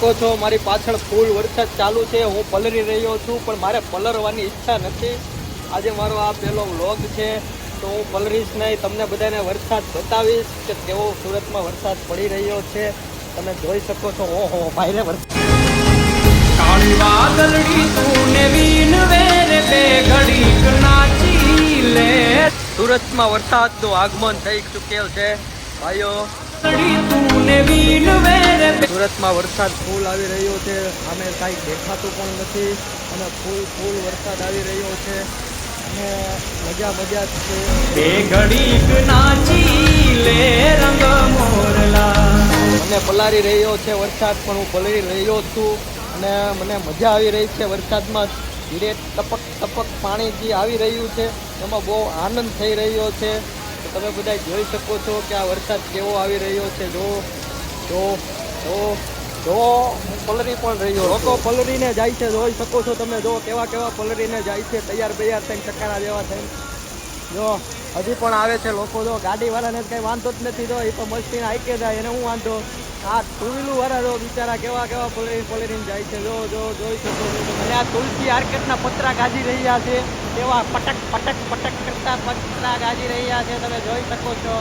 શકો છો. મારી પાછળ ફૂલ વરસાદ ચાલુ છે. હું પલરી રહ્યો છું પણ મારે પલરવાની ઈચ્છા નથી. આજે મારો આ પહેલો વ્લોગ છે તો હું પલરીશ નહીં. તમને બધાને વરસાદ બતાવીશ કે કેવો સુરતમાં વરસાદ પડી રહ્યો છે. તમે જોઈ શકો છો. ઓહો ભાઈ વરસાદ. કાળી વાદળડી તું ને વીન વેર બે ઘડીક નાચી લે. સુરતમાં વરસાદનું આગમન થઈ ચૂકેલ છે. ભાઈઓ. સુરતમાં વરસાદ ફૂલ આવી રહ્યો છે. અમે કાંઈ દેખાતું પણ નથી અને ફૂલ ફૂલ વરસાદ આવી રહ્યો છે. અને મજા મજા છે. બે ઘડીક નાચી લે રંગ મોરલા. મને પલારી રહ્યો છે વરસાદ પણ હું પલળી રહ્યો છું. અને મને મજા આવી રહી છે વરસાદમાં ધીરે ટપક ટપક પાણી જે આવી રહ્યું છે. એમાં બહુ આનંદ થઈ રહ્યો છે. તમે બધા જોઈ શકો છો કે આ વરસાદ કેવો આવી રહ્યો છે. જો જો. જો જો હું પલરી પણ રહ્યો લોકો પલરીને જાય છે જોઈ શકો છો તમે. જો કેવા કેવા પલરીને જાય છે તૈયાર બૈયાર થઈને ચકારા જેવા થઈને. જો હજી પણ આવે છે લોકો. જો ગાડીવાળાને કંઈ વાંધો જ નથી. જો એ તો મસ્તીને આઈકે જાય એને હું વાંધો? આ ટુ વાળા જો બિચારા કેવા કેવા પલરી પલરીને જાય છે. જો જો જોઈ શકો છો અને આ તુલસી આર્કેટના પતરા ગાજી રહ્યા છે. એવા પટક પટક પટક કરતા પતરા ગાજી રહ્યા છે. તમે જોઈ શકો છો.